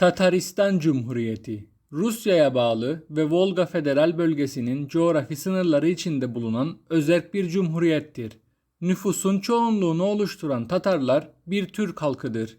Tataristan Cumhuriyeti Rusya'ya bağlı ve Volga Federal Bölgesi'nin coğrafi sınırları içinde bulunan özerk bir cumhuriyettir. Nüfusun çoğunluğunu oluşturan Tatarlar bir Türk halkıdır.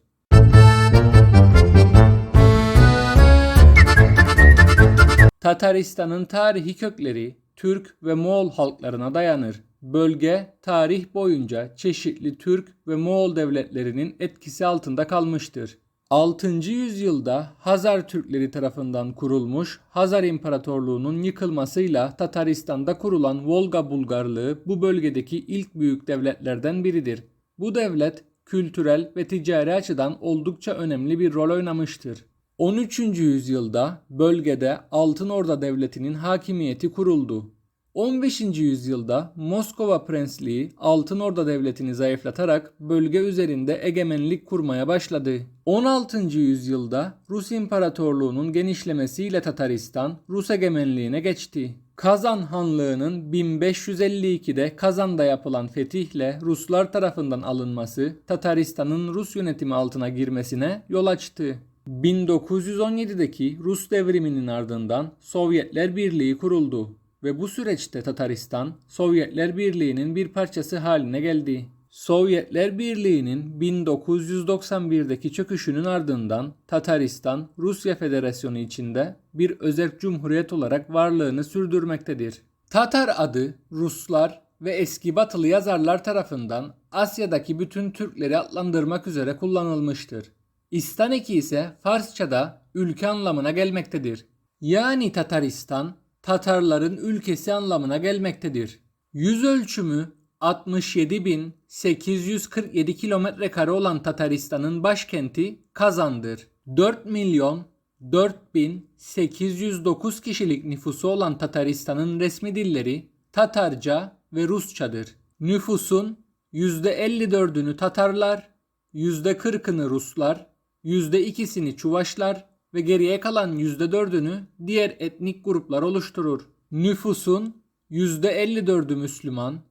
Tataristan'ın tarihi kökleri Türk ve Moğol halklarına dayanır. Bölge tarih boyunca çeşitli Türk ve Moğol devletlerinin etkisi altında kalmıştır. 6. yüzyılda Hazar Türkleri tarafından kurulmuş Hazar İmparatorluğu'nun yıkılmasıyla Tataristan'da kurulan Volga Bulgarlığı bu bölgedeki ilk büyük devletlerden biridir. Bu devlet kültürel ve ticari açıdan oldukça önemli bir rol oynamıştır. 13. yüzyılda bölgede Altın Orda Devleti'nin hakimiyeti kuruldu. 15. yüzyılda Moskova Prensliği Altın Orda Devleti'ni zayıflatarak bölge üzerinde egemenlik kurmaya başladı. 16. yüzyılda Rus İmparatorluğu'nun genişlemesiyle Tataristan Rus egemenliğine geçti. Kazan Hanlığı'nın 1552'de Kazan'da yapılan fetihle Ruslar tarafından alınması Tataristan'ın Rus yönetimi altına girmesine yol açtı. 1917'deki Rus devriminin ardından Sovyetler Birliği kuruldu ve bu süreçte Tataristan Sovyetler Birliği'nin bir parçası haline geldi. Sovyetler Birliği'nin 1991'deki çöküşünün ardından Tataristan Rusya Federasyonu içinde bir özerk cumhuriyet olarak varlığını sürdürmektedir. Tatar adı Ruslar ve eski batılı yazarlar tarafından Asya'daki bütün Türkleri adlandırmak üzere kullanılmıştır. İstaneki ise Farsçada ülke anlamına gelmektedir. Yani Tataristan Tatarların ülkesi anlamına gelmektedir. Yüz ölçümü 67.847 kilometre kare olan Tataristan'ın başkenti Kazan'dır. 4 milyon 4809 kişilik nüfusu olan Tataristan'ın resmi dilleri Tatarca ve Rusçadır. Nüfusun %54'ünü Tatarlar, %40'ını Ruslar, %2'sini Çuvaşlar ve geriye kalan %4'ünü diğer etnik gruplar oluşturur. Nüfusun %54'ü Müslüman,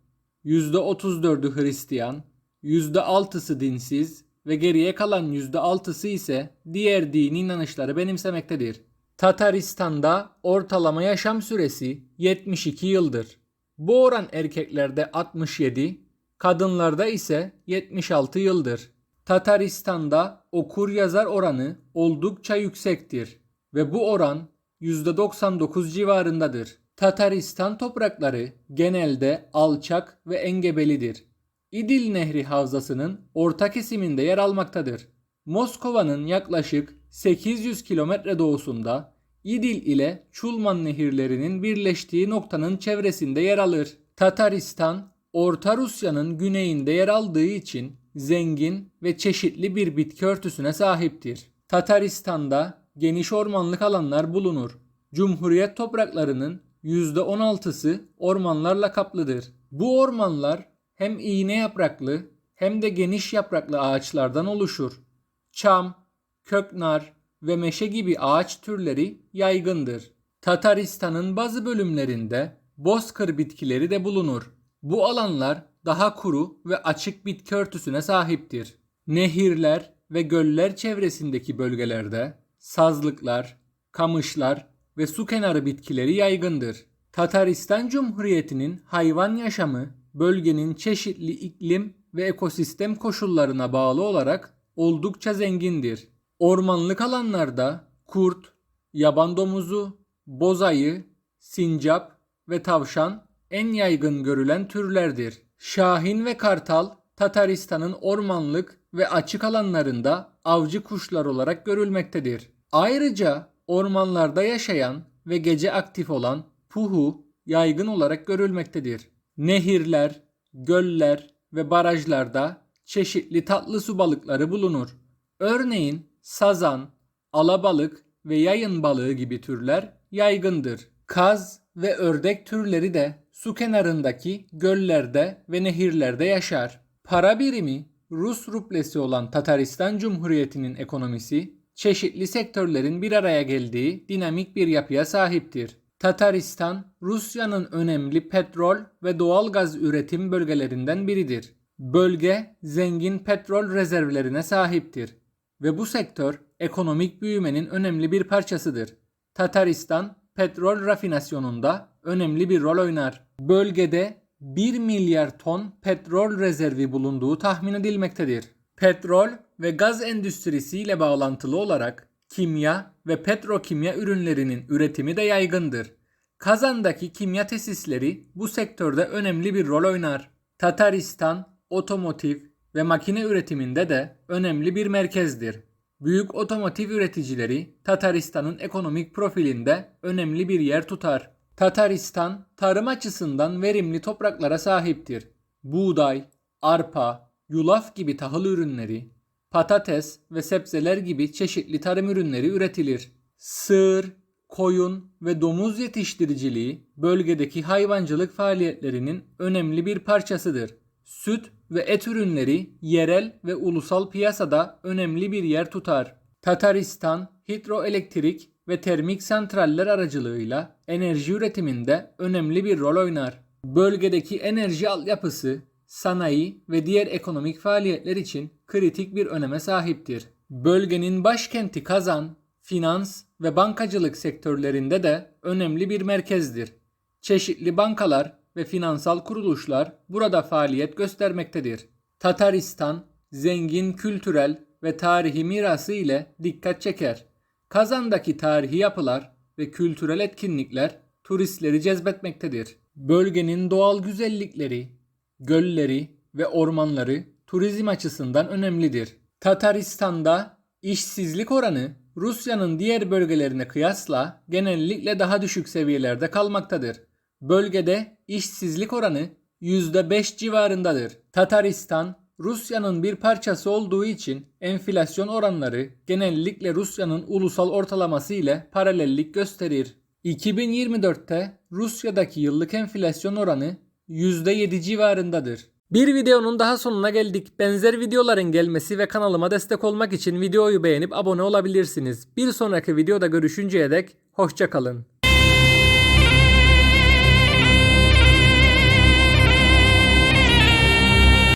%34'ü Hristiyan, %6'sı dinsiz ve geriye kalan %6'sı ise diğer dini inanışları benimsemektedir. Tataristan'da ortalama yaşam süresi 72 yıldır. Bu oran erkeklerde 67, kadınlarda ise 76 yıldır. Tataristan'da okur yazar oranı oldukça yüksektir ve bu oran %99 civarındadır. Tataristan toprakları genelde alçak ve engebelidir. İdil Nehri Havzası'nın orta kesiminde yer almaktadır. Moskova'nın yaklaşık 800 kilometre doğusunda İdil ile Çulman nehirlerinin birleştiği noktanın çevresinde yer alır. Tataristan, Orta Rusya'nın güneyinde yer aldığı için zengin ve çeşitli bir bitki örtüsüne sahiptir. Tataristan'da geniş ormanlık alanlar bulunur. Cumhuriyet topraklarının %16'sı ormanlarla kaplıdır. Bu ormanlar hem iğne yapraklı hem de geniş yapraklı ağaçlardan oluşur. Çam, köknar ve meşe gibi ağaç türleri yaygındır. Tataristan'ın bazı bölümlerinde bozkır bitkileri de bulunur. Bu alanlar daha kuru ve açık bitki örtüsüne sahiptir. Nehirler ve göller çevresindeki bölgelerde sazlıklar, kamışlar ve su kenarı bitkileri yaygındır. Tataristan Cumhuriyeti'nin hayvan yaşamı bölgenin çeşitli iklim ve ekosistem koşullarına bağlı olarak oldukça zengindir. Ormanlık alanlarda kurt, yaban domuzu, bozayı, sincap ve tavşan en yaygın görülen türlerdir. Şahin ve kartal Tataristan'ın ormanlık ve açık alanlarında avcı kuşlar olarak görülmektedir. Ayrıca ormanlarda yaşayan ve gece aktif olan puhu yaygın olarak görülmektedir. Nehirler, göller ve barajlarda çeşitli tatlı su balıkları bulunur. Örneğin sazan, alabalık ve yayın balığı gibi türler yaygındır. Kaz ve ördek türleri de su kenarındaki göllerde ve nehirlerde yaşar. Para birimi Rus rublesi olan Tataristan Cumhuriyeti'nin ekonomisi çeşitli sektörlerin bir araya geldiği dinamik bir yapıya sahiptir. Tataristan, Rusya'nın önemli petrol ve doğal gaz üretim bölgelerinden biridir. Bölge zengin petrol rezervlerine sahiptir. ve bu sektör ekonomik büyümenin önemli bir parçasıdır. Tataristan petrol rafinasyonunda önemli bir rol oynar. Bölgede 1 milyar ton petrol rezervi bulunduğu tahmin edilmektedir. Petrol ve gaz endüstrisiyle bağlantılı olarak kimya ve petrokimya ürünlerinin üretimi de yaygındır. Kazan'daki kimya tesisleri bu sektörde önemli bir rol oynar. Tataristan, otomotiv ve makine üretiminde de önemli bir merkezdir. Büyük otomotiv üreticileri Tataristan'ın ekonomik profilinde önemli bir yer tutar. Tataristan tarım açısından verimli topraklara sahiptir. Buğday, arpa, yulaf gibi tahıl ürünleri, patates ve sebzeler gibi çeşitli tarım ürünleri üretilir. Sığır, koyun ve domuz yetiştiriciliği bölgedeki hayvancılık faaliyetlerinin önemli bir parçasıdır. Süt ve et ürünleri yerel ve ulusal piyasada önemli bir yer tutar. Tataristan hidroelektrik ve termik santraller aracılığıyla enerji üretiminde önemli bir rol oynar. Bölgedeki enerji altyapısı, sanayi ve diğer ekonomik faaliyetler için kritik bir öneme sahiptir. Bölgenin başkenti Kazan, finans ve bankacılık sektörlerinde de önemli bir merkezdir. Çeşitli bankalar ve finansal kuruluşlar burada faaliyet göstermektedir. Tataristan zengin kültürel ve tarihi mirası ile dikkat çeker. Kazan'daki tarihi yapılar ve kültürel etkinlikler turistleri cezbetmektedir. Bölgenin doğal güzellikleri, gölleri ve ormanları turizm açısından önemlidir. Tataristan'da işsizlik oranı Rusya'nın diğer bölgelerine kıyasla genellikle daha düşük seviyelerde kalmaktadır. Bölgede işsizlik oranı %5 civarındadır. Tataristan, Rusya'nın bir parçası olduğu için enflasyon oranları genellikle Rusya'nın ulusal ortalaması ile paralellik gösterir. 2024'te Rusya'daki yıllık enflasyon oranı %7 civarındadır. Bir videonun daha sonuna geldik. Benzer videoların gelmesi ve kanalıma destek olmak için videoyu beğenip abone olabilirsiniz. Bir sonraki videoda görüşünceye dek hoşçakalın.